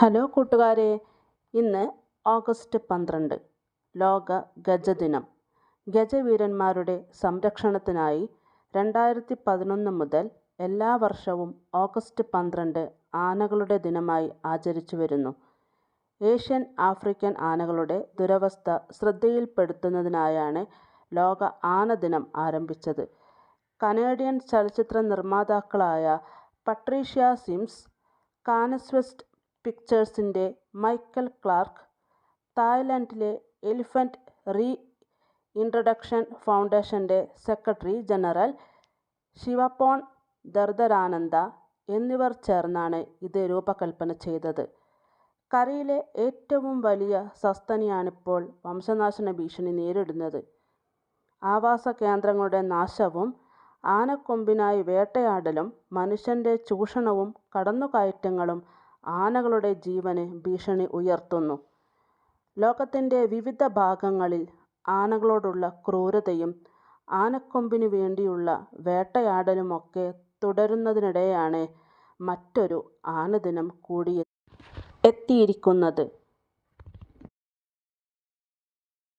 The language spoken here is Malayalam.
ഹലോ കൂട്ടുകാരെ ഇന്ന് ഓഗസ്റ്റ് പന്ത്രണ്ട് ലോക ഗജദിനം. ഗജവീരന്മാരുടെ സംരക്ഷണത്തിനായി രണ്ടായിരത്തി പതിനൊന്ന് മുതൽ എല്ലാ വർഷവും ഓഗസ്റ്റ് പന്ത്രണ്ട് ആനകളുടെ ദിനമായി ആചരിച്ചു വരുന്നു. ഏഷ്യൻ ആഫ്രിക്കൻ ആനകളുടെ ദുരവസ്ഥ ശ്രദ്ധയിൽപ്പെടുത്തുന്നതിനായാണ് ലോക ആന ദിനം ആരംഭിച്ചത്. കനേഡിയൻ ചലച്ചിത്ര നിർമ്മാതാക്കളായ പട്രീഷ്യ സിംസ് കാനസ്വെസ്റ്റ് പിക്ചേഴ്സിന്റെ മൈക്കൽ ക്ലാർക്ക് തായ്ലൻഡിലെ എലിഫന്റ് റീ ഇൻട്രഡക്ഷൻ ഫൗണ്ടേഷന്റെ സെക്രട്ടറി ജനറൽ ശിവപോൺ ദർദരാനന്ദ എന്നിവർ ചേർന്നാണ് ഇത് രൂപകൽപ്പന ചെയ്തത്. കരയിലെ ഏറ്റവും വലിയ സസ്തനിയാണിപ്പോൾ വംശനാശന ഭീഷണി നേരിടുന്നത്. ആവാസ കേന്ദ്രങ്ങളുടെ നാശവും ആനക്കൊമ്പിനായി വേട്ടയാടലും മനുഷ്യന്റെ ചൂഷണവും കടന്നുകയറ്റങ്ങളും ആനകളുടെ ജീവന് ഭീഷണി ഉയർത്തുന്നു. ലോകത്തിന്റെ വിവിധ ഭാഗങ്ങളിൽ ആനകളോടുള്ള ക്രൂരതയും ആനക്കൊമ്പിനു വേണ്ടിയുള്ള വേട്ടയാടലുമൊക്കെ തുടരുന്നതിനിടെയാണ് മറ്റൊരു ആനദിനം കൂടി എത്തിയിരിക്കുന്നത്.